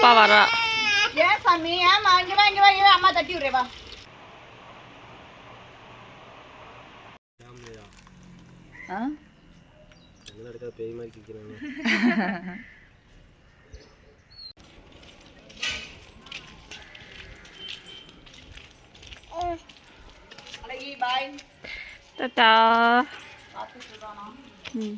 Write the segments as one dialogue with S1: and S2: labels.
S1: பாப்பா வரா.
S2: ஏன் சாமி ஏமா இங்க வா இங்க வா இங்க வா அம்மா தட்டி விடுறே வா. ஆ?
S3: பேய் மாதிரி
S2: பாய்
S1: ம்.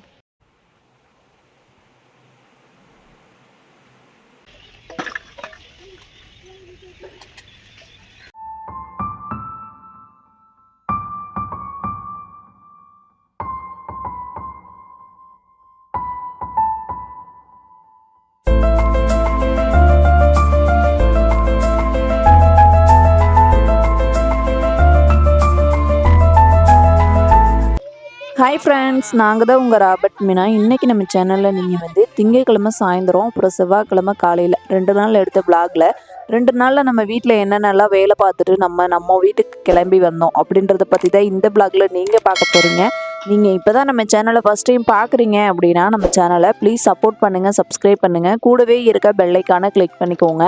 S4: ஹாய் ஃப்ரெண்ட்ஸ் நாங்கள் தான் உங்கள் ராபர்ட் மீனா. இன்றைக்கி நம்ம சேனலில் நீங்கள் வந்து திங்கட்கிழமை சாயந்தரம் அப்புறம் செவ்வாய்க்கிழமை காலையில் ரெண்டு நாள் எடுத்த vlogல ரெண்டு நாளில் நம்ம வீட்டில் என்னென்னலாம் வேலை பார்த்துட்டு நம்ம நம்ம வீட்டுக்கு கிளம்பி வந்தோம் அப்படின்றத பற்றி தான் இந்த vlogல நீங்கள் பார்க்க போகிறீங்க நீங்கள் இப்போ தான் நம்ம சேனலை ஃபஸ்ட் டைம் பார்க்குறீங்க அப்படின்னா நம்ம சேனலை ப்ளீஸ் சப்போர்ட் பண்ணுங்கள் சப்ஸ்கிரைப் பண்ணுங்கள் கூடவே இருக்க பெல்லைக்கான கிளிக் பண்ணிக்கோங்க.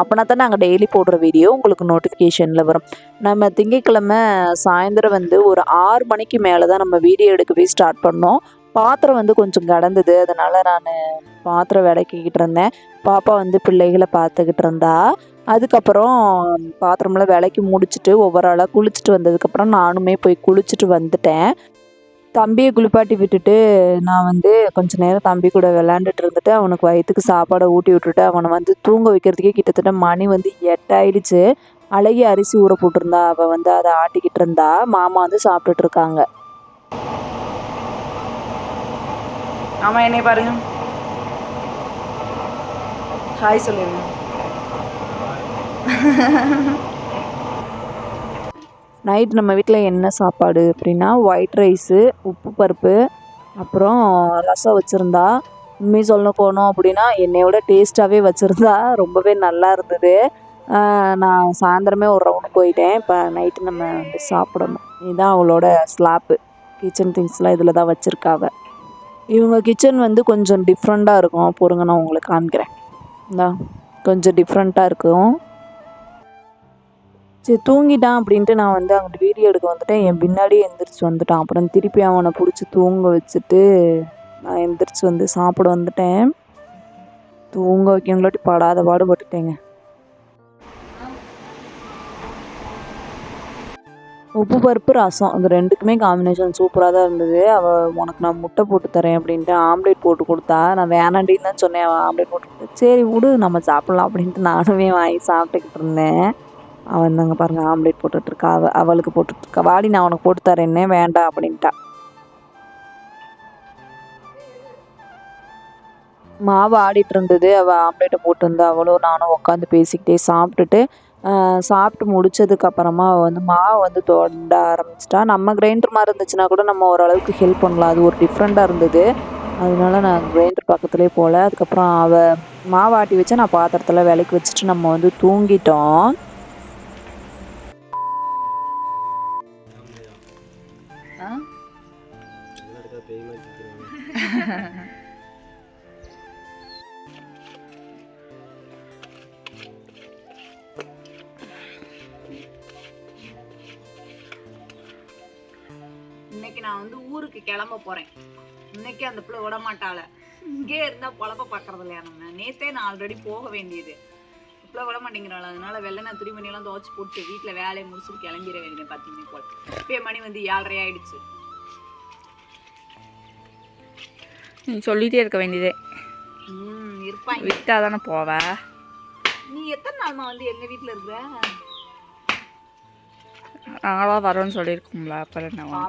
S4: அப்போனா தான் நாங்கள் டெய்லி போடுற வீடியோ உங்களுக்கு நோட்டிஃபிகேஷனில் வரும். நம்ம திங்கக்கிழமை சாயந்தரம் வந்து ஒரு ஆறு மணிக்கு மேலே தான் நம்ம வீடியோ எடுக்கவே ஸ்டார்ட் பண்ணோம். பாத்திரம் வந்து கொஞ்சம் கடந்தது. அதனால் நான் பாத்திரம் விளக்கிக்கிட்டு இருந்தேன். பாப்பா வந்து பிள்ளைகளை பார்த்துக்கிட்டு இருந்தா. அதுக்கப்புறம் பாத்திரம்லாம் விளக்கி முடிச்சுட்டு ஒவ்வொரு ஆளாக குளிச்சுட்டு வந்ததுக்கப்புறம் நானுமே போய் குளிச்சுட்டு வந்துட்டேன். தம்பியை குளிப்பாட்டி விட்டுட்டு நான் வந்து கொஞ்ச நேரம் தம்பி கூட விளாண்டுட்டு இருந்துட்டு அவனுக்கு வயிற்றுக்கு சாப்பாடை ஊட்டி விட்டுட்டு அவனை வந்து தூங்க வைக்கிறதுக்கே கிட்டத்தட்ட மணி வந்து எட்டாயிடுச்சு. அழகி அரிசி ஊற போட்டிருந்தா அவள் வந்து அதை ஆட்டிக்கிட்டு இருந்தா மாமா வந்து சாப்பிட்டுட்டு இருக்காங்க.
S2: ஆமாம் என்னைய பாருங்க. ஹாய் சொல்லிருங்க.
S4: நைட் நம்ம வீட்டில் என்ன சாப்பாடு அப்படின்னா ஒயிட் ரைஸு உப்பு பருப்பு அப்புறம் ரசம் வச்சுருந்தா உண்மை சொல்ல போனோம் அப்படின்னா என்னையோட டேஸ்ட்டாகவே வச்சுருந்தா ரொம்பவே நல்லா இருந்தது. நான் சாயந்தரமே ஒரு ரவுண்ட் போயிட்டேன். இப்போ நைட்டு நம்ம வந்து சாப்பிடணும். இதுதான் அவளோட ஸ்லாப்பு கிச்சன் திங்ஸ்லாம் இதில் தான் வச்சுருக்காவ. இவங்க கிச்சன் வந்து கொஞ்சம் டிஃப்ரெண்ட்டாக இருக்கும். பொறுங்க நான் உங்களுக்கு காமிக்கிறேன் இந்தா கொஞ்சம் டிஃப்ரெண்ட்டாக இருக்கும். சரி தூங்கிட்டான் அப்படின்ட்டு நான் வந்து அங்கிட்டு வீடியோ எடுக்க வந்துட்டேன். என் பின்னாடியே எந்திரிச்சு வந்துட்டான். அப்புறம் திருப்பி அவனை பிடிச்சி தூங்க வச்சுட்டு நான் எந்திரிச்சு வந்து சாப்பிட வந்துட்டேன். தூங்க வைக்கணுங்களாட்டி படாத பாடுபட்டுட்டேங்க உப்பு பருப்பு ரசம் அது ரெண்டுக்குமே காம்பினேஷன் சூப்பராக தான் இருந்தது. அவள் உனக்கு நான் முட்டை போட்டு தரேன் அப்படின்ட்டு ஆம்லேட் போட்டு கொடுத்தா நான் வேணாண்டின்னு தான் சொன்னேன். அவள் ஆம்லேட் போட்டு கொடுத்தா சரி விடு நம்ம சாப்பிட்லாம் அப்படின்ட்டு நானுமே வாங்கி சாப்பிட்டுக்கிட்டு இருந்தேன். அவன் தாங்க பாருங்க ஆம்லேட் போட்டுட்ருக்கா. அவ அவளுக்கு போட்டுட்ருக்கா. வாடி நான் அவனுக்கு போட்டு தரேன்னே வேண்டாம் அப்படின்ட்டா. மாவு ஆடிட்டு இருந்தது அவள் ஆம்லேட்டை போட்டிருந்தா அவளும் நானும் உட்காந்து பேசிக்கிட்டே சாப்பிட்டுட்டு சாப்பிட்டு முடிச்சதுக்கப்புறமா அவள் வந்து மாவு வந்து தொண்ட ஆரம்பிச்சிட்டா. நம்ம கிரைண்டர் மாதிரி இருந்துச்சுன்னா கூட நம்ம ஓரளவுக்கு ஹெல்ப் பண்ணலாம். அது ஒரு டிஃப்ரெண்ட்டாக இருந்தது. அதனால நான் கிரைண்டர் பக்கத்துலேயே போகல அதுக்கப்புறம் அவள் மாவு ஆட்டி வச்சு நான் பாத்திரத்தில் விலைக்கு வச்சுட்டு நம்ம வந்து தூங்கிட்டோம்.
S2: இன்னைக்கு நான் வந்து ஊருக்கு கிளம்ப போறேன். இன்னைக்கு அந்த பிள்ளை விட மாட்டாள இங்கே இருந்தா பொழப்ப பாக்குறது இல்லையா நம்ம? நேத்தே நான் ஆல்ரெடி போக வேண்டியது. பிள்ளை விட மாட்டேங்கிறாள். அதனால வெள்ளை நான் துணிமணி எல்லாம் துவச்சு போட்டு வீட்டுல வேலையை முடிச்சுட்டு கிளம்பிட வேண்டியது பார்த்தீங்கன்னா போல இப்பயே மணி வந்து ஏழரை ஆயிடுச்சு.
S1: நீ சொல்லிட்டே இருக்க வேண்டியதே.
S2: ம் இருப்பாங்க.
S1: விட்டா தானே போவ?
S2: நீ எத்தனை நாள்மா வந்து எங்க வீட்டுல இருக்கிற
S1: நாங்களாம் வரோன்னு சொல்லியிருக்கோம்ல அப்புறம் என்ன?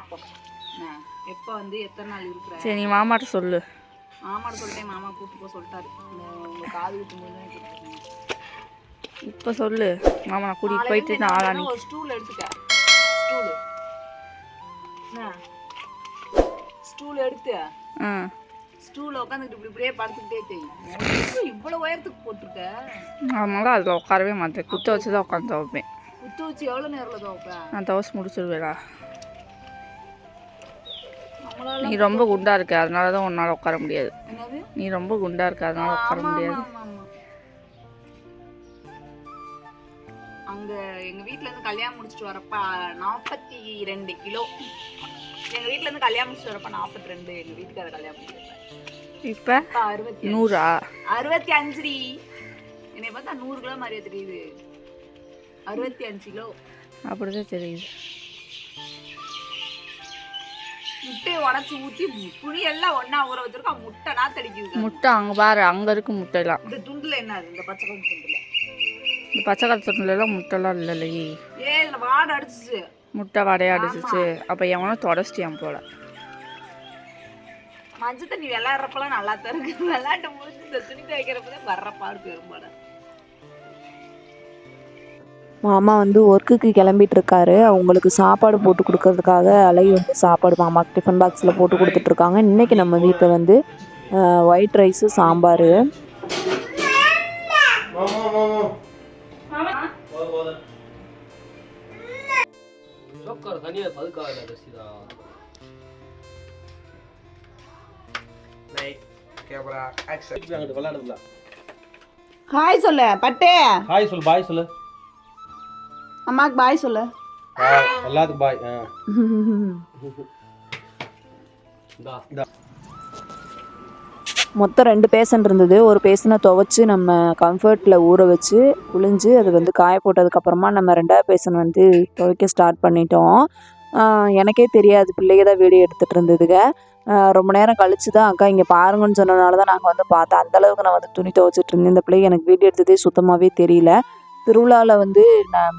S2: எப்ப வந்து எத்தனை நாள் இருக்கிற?
S1: சரி நீ மாமாட்ட சொல்லு.
S2: மாமாட்ட சொல்லிட்டேன் மாமா கூப்பிட்டு போக சொல்லிட்டாரு. இந்த உங்க காது விட்டு போது
S1: இப்போ சொல்லு. மாமா நான் கூட்டிகிட்டு போயிட்டு நாளானி
S2: ஒரு ஸ்டூல் எடுத்துக்க ஸ்டூல் ஸ்டூல் எடுத்து.
S1: ஆ.
S2: ஸ்டூல உட்காந்துட்டு இப்படி இப்படியே படுத்துக்கிட்டே தெரியும் இவ்வளவு உயரத்துக்கு போட்டிருக்க?
S1: அதனால அதில் உட்காரவே மாட்டேன். குத்த வச்சு தான் உட்காந்து துவைப்பேன்.
S2: குத்து வச்சு எவ்வளவு நேரத்துல துவைப்ப?
S1: நான் துவச்சி முடிச்சிருவேடா. நீ ரொம்ப குண்டா இருக்க. அதனால தான் உன்னால் உட்கார முடியாது. நீ ரொம்ப குண்டா இருக்க. அதனால உட்கார முடியாது.
S2: எங்க வீட்ல இருந்து கல்யாணம் முடிச்சுட்டு வரப்ப நாற்பத்தி ரெண்டு கிலோ. எங்க வீட்ல இருந்து கல்யாணம் முடிச்சுட்டு வரப்ப நாற்பத்தி ரெண்டு எங்க வீட்டுக்கு கல்யாணம் முடிச்சிருப்பேன்
S1: இப்போ
S2: அறுபத்தி
S1: நூறா?
S2: அறுபத்தி அஞ்சுடி. என்னை பார்த்தா நூறு கிலோ மாதிரியே தெரியுது. அறுபத்தி அஞ்சு கிலோ.
S1: அப்படிதான் தெரியுது.
S2: முட்டையை உடச்சி ஊத்தி புளி எல்லாம் ஒண்ணா ஊற வச்சிருக்கோம் முட்டை நாத்தடிக்குது.
S1: முட்டை அங்கே பாரு அங்கே இருக்கு முட்டைலாம்.
S2: இந்த துண்டுல என்ன அது? இந்த பச்சை கலர் துண்டுல.
S1: இந்த பச்சை கருத்துலாம் முட்டைலாம் இல்லையே
S2: ஏ இதுல வாடை அடிச்சிச்சு.
S1: முட்டை வடையாடிச்சிச்சு அப்போ எவனோ தொடச்சிட்டியான் போல.
S2: மஞ்சள் தண்ணி விளையாடுறப்பெல்லாம் நல்லா தான் இருக்கு. விளையாட்டு முடிஞ்சு இந்த துணி துவைக்கிறப்பதான் வர்ற பாடு பெரும்பாடு.
S4: மாமா வந்து ஒர்க்குக்கு கிளம்பிட்டு இருக்காரு அவங்களுக்கு சாப்பாடு போட்டு கொடுக்கறதுக்காக அலை வந்து சாப்பாடு மாமாக்கு டிஃபன் பாக்ஸில் போட்டு கொடுத்துட்ருக்காங்க இன்றைக்கி நம்ம வீட்டில் வந்து ஒயிட் ரைஸு சாம்பார்.
S3: சோக்கார தனியாக பதுக்காத ரசிதா அங்கிட்டு விளையாடுங்களா
S2: ஹாய் சொல்லு பட்டே.
S3: ஹாய் சொல்லு பாய் சொல்லு.
S2: அம்மாக்கு பாய் சொல்லு.
S3: எல்லாத்துக்கும் பாய் ஆ.
S4: மொத்தம் ரெண்டு பேசன் இருந்தது. ஒரு பேசனை துவைச்சி நம்ம கம்ஃபர்ட்டில் ஊற வச்சு புழிஞ்சு அது வந்து காய போட்டதுக்கப்புறமா நம்ம ரெண்டாவது பேசன் வந்து துவைக்க ஸ்டார்ட் பண்ணிட்டோம். எனக்கே தெரியாது. பிள்ளைங்க தான் வீடியோ எடுத்துகிட்டு இருந்ததுங்க ரொம்ப நேரம் கழிச்சு தான் அக்கா இங்கே பாருங்கன்னு சொன்னனால தான் நாங்கள் வந்து பார்த்தேன். அந்தளவுக்கு நான் வந்து துணி துவைச்சிட்டு இருந்தேன். இந்த பிள்ளைங்க எனக்கு வீடியோ எடுத்ததே சுத்தமாகவே தெரியல. திருவிழாவில் வந்து நான்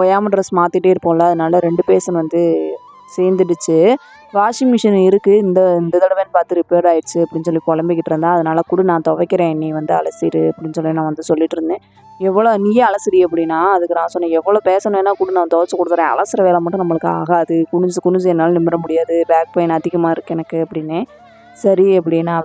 S4: ஓயாமல் ட்ரெஸ் மாற்றிட்டே இருப்போம்ல. அதனால ரெண்டு பேசன் வந்து சேர்ந்துடுச்சு. வாஷிங் மிஷின் இருக்குது இந்த இந்த தடவைன்னு பார்த்து ரிப்பேர் ஆயிடுச்சு அப்படின்னு சொல்லி புலம்பிக்கிட்டு இருந்தேன் அதனால கூட நான் துவைக்கிறேன். நீ வந்து அலசிடு அப்படின்னு சொல்லி நான் வந்து சொல்லிட்டு இருந்தேன். எவ்வளோ நீயே அலசிடி அப்படின்னா அதுக்கு நான் சொன்னேன் எவ்வளோ பேசணும்னா கூட நான் துவைச்சு கொடுத்துறேன். அலசுற வேலை மட்டும் நம்மளுக்கு ஆகாது. குனிஞ்சு குனிஞ்சு என்னால் நிமிர முடியாது. பேக் பெயின் அதிகமாக இருக்குது எனக்கு அப்படின்னே சரி அப்படின்னா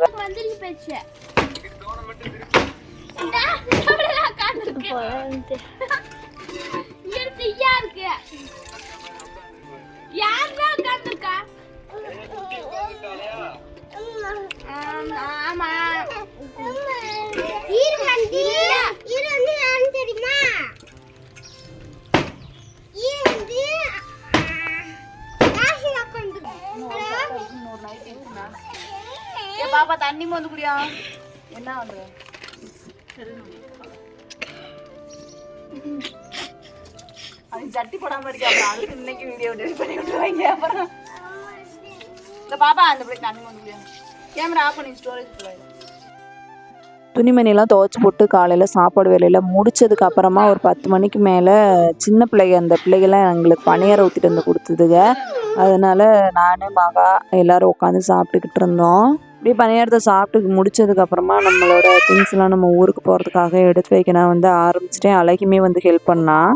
S4: அவ
S5: வந்துருச்சு பேச்சு இந்தா, இவ்வளவுதான் உட்கார்ந்திருக்கு. இருக்கு, யாருக்கு? யாருதான் உட்கார்ந்திருக்கா? ஆமா, ஆமா. இல்ல.
S2: ஏ பாப்பா தண்ணி வந்து குடியா என்ன வந்து அது ஜட்டி போடாம இருக்கா அப்புறம் அதுக்கு இன்னைக்கு வீடியோ டெலிட் பண்ணி விட்டுருவாங்க அப்புறம் இந்த பாப்பா அந்த தண்ணி கேமரா ஆஃப் பண்ணி ஸ்டோரேஜ்
S4: துணிமணிலாம் துவைச்சி போட்டு காலையில் சாப்பாடு வேலையில் முடித்ததுக்கு அப்புறமா ஒரு பத்து மணிக்கு மேலே சின்ன பிள்ளைங்க அந்த பிள்ளைகள்லாம் எங்களுக்கு பணியாரம் ஊற்றிட்டு வந்து கொடுத்ததுங்க. அதனால் நான் மகா எல்லோரும் உட்காந்து சாப்பிட்டுக்கிட்டு இருந்தோம். இப்படி பணியாரத்தை சாப்பிட்டு முடிச்சதுக்கு அப்புறமா நம்மளோட திங்ஸ்லாம் நம்ம ஊருக்கு போகிறதுக்காக எடுத்து வைக்க நான் வந்து ஆரம்பிச்சிட்டேன். அழகுமே வந்து ஹெல்ப் பண்ணான்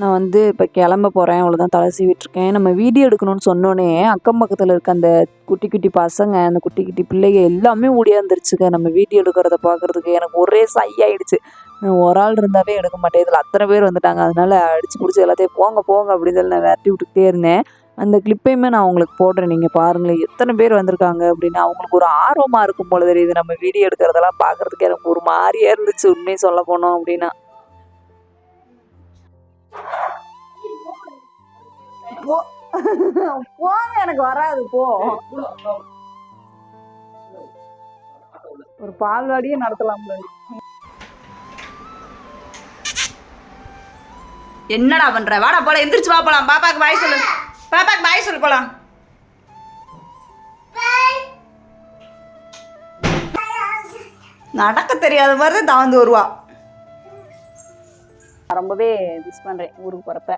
S4: நான் வந்து இப்போ கிளம்ப போகிறேன் அவ்வளோதான் தலை சீவிட்டுருக்கேன். நம்ம வீடியோ எடுக்கணும்னு சொன்னோன்னே அக்கம் பக்கத்தில் இருக்க அந்த குட்டி குட்டி பசங்க அந்த குட்டி குட்டி பிள்ளைங்க எல்லாமே ஓடியாந்துருச்சுங்க நம்ம வீடியோ எடுக்கிறத பார்க்குறதுக்கு எனக்கு ஒரே சையாயிடுச்சு. ஒரு ஆள் இருந்தாவே எடுக்க மாட்டேன். இதில் அத்தனை பேர் வந்துட்டாங்க. அதனால் அடிச்சு பிடிச்சி எல்லாத்தையும் போங்க போங்க அப்படின்னு சொல்லி நான் விரட்டி விட்டுக்கிட்டே இருந்தேன். அந்த கிளிப்பையுமே நான் உங்களுக்கு போடுறேன். நீங்கள் பாருங்களேன் எத்தனை பேர் வந்திருக்காங்க அப்படின்னு. அவங்களுக்கு ஒரு ஆர்வமாக இருக்கும் போல தெரியுது. நம்ம வீடியோ எடுக்கிறதெல்லாம் பார்க்குறதுக்கு எனக்கு ஒரு மாதிரியே இருந்துச்சு உண்மையை சொல்ல போனோம் அப்படின்னா. போங்க எனக்கு வராது போ. ஒரு பால்வாடியே நடத்தலாம்
S2: என்னடா பண்ற? வாடா போல எந்திரிச்சு வா போலாம். பாப்பாக்கு பாய் சொல்லு. பாப்பாக்கு பாய் சொல்லு போலாம். நடக்க தெரியாத மாதிரி தான் வந்து வருவா.
S4: ரொம்பவே மிஸ் பண்ணுறேன் ஊருக்கு போகிறப்ப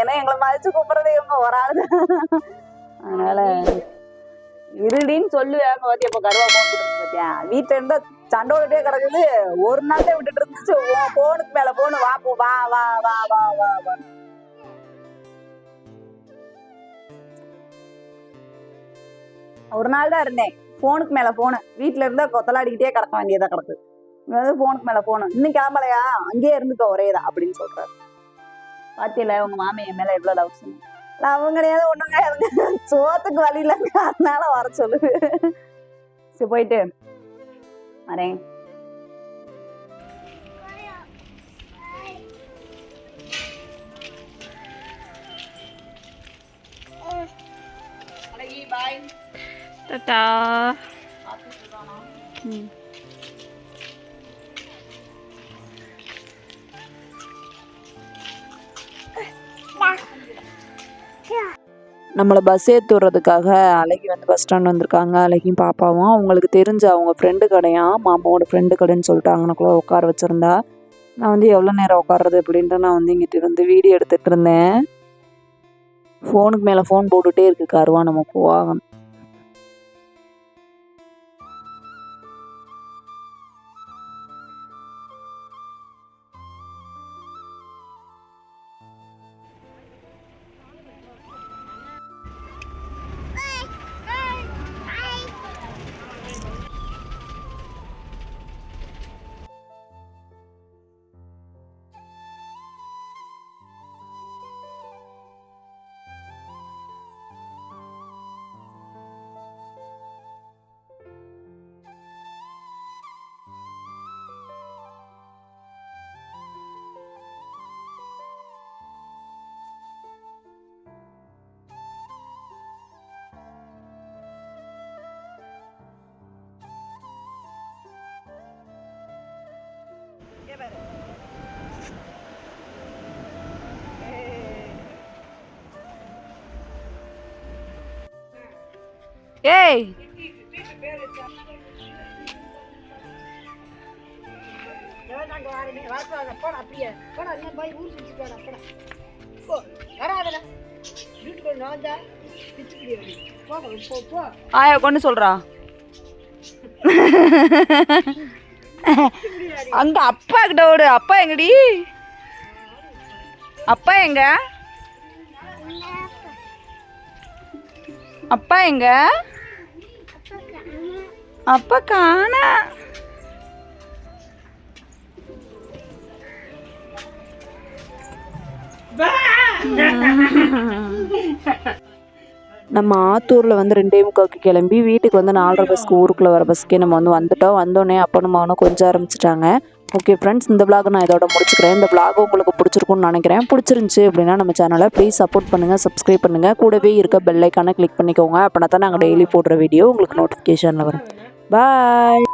S4: ஏன்னா எங்களை மதிச்சு கூப்பிட்றதே இவங்க ஒரு ஆள் அதனால இருடின்னு சொல்லுவேன். பாத்தியா இப்போ கருவா போன் வீட்டுல பார்த்தியா வீட்டில் இருந்தால் கிடக்குது. ஒரு நாள் தான் விட்டுட்டு இருந்துச்சு. போனுக்கு மேல போனு வா போ வா வா வா வா வா வா. ஒரு நாள் தான் இருந்தேன். போனுக்கு மேல ஃபோனு வீட்டுல இருந்தா கொத்தலாடிக்கிட்டே கிடக்க வேண்டியதா கிடக்கு. அதாவது போனுக்கு மேல போனோம் இன்னும் கிளம்பலையா? அங்கேயே இருந்துக்கோ ஒரேதான் அப்படின்னு சொல்றாரு. பாத்தியில உங்க மாமி மேல எவ்வளவு லவ் சொன்னேன் லவ் கிடையாது ஒண்ணும் கிடையாது. சோத்துக்கு வழி இல்லைங்க அதனால வர சொல்லு சரி போயிட்டு. வரேன்.
S1: பாய்
S2: டாடா ம்.
S4: நம்மளை பஸ் ஏற்றி விட்றதுக்காக அழகி வந்து பஸ் ஸ்டாண்ட் வந்திருக்காங்க. அழகியும் பாப்பாவும். அவங்களுக்கு தெரிஞ்ச அவங்க ஃப்ரெண்டு கடையா? மாமாவோட ஃப்ரெண்டு கடைன்னு சொல்லிட்டு அங்கனக்குள்ளே உட்கார வச்சுருந்தா நான் வந்து எவ்வளோ நேரம் உட்காறது அப்படின்ட்டு நான் வந்து இங்கிட்டு இருந்து வீடியோ எடுத்துகிட்டு இருந்தேன். ஃபோனுக்கு மேலே ஃபோன் போட்டுகிட்டே இருக்கு கருவா நம்ம போவாங்க
S2: ஏய். ஆயா கொண்டு சொல்றா. அங்க அப்பா கிட்ட ஓடு. அப்பா எங்கடி? அப்பா எங்க? அப்பா எங்க? அப்பா காணா.
S4: நம்ம ஆத்தூரில் வந்து ரெண்டே முக்காவுக்கு கிளம்பி வீட்டுக்கு வந்து நாலரை பஸ்க்கு ஊருக்குள்ளே வர பஸ்க்கே நம்ம வந்து வந்துட்டோம். வந்தோடனே அப்போ நம்ம கொஞ்சம் ஆரம்பிச்சிட்டாங்க. ஓகே ஃப்ரெண்ட்ஸ் இந்த விளாக் நான் இதோட முடிச்சுக்கிறேன். இந்த விளாக் உங்களுக்கு பிடிச்சிருக்கும்னு நினைக்கிறேன். பிடிச்சிருந்துச்சி அப்படின்னா நம்ம சேனலை ப்ளீஸ் சப்போர்ட் பண்ணுங்கள் சப்ஸ்கிரைப் பண்ணுங்கள் கூடவே இருக்க பெல்லைக்கான கிளிக் பண்ணிக்கோங்க. அப்படின்னா தான் நாங்கள் டெய்லி போடுற வீடியோ உங்களுக்கு நோட்டிஃபிகேஷனில் வரும். பாய்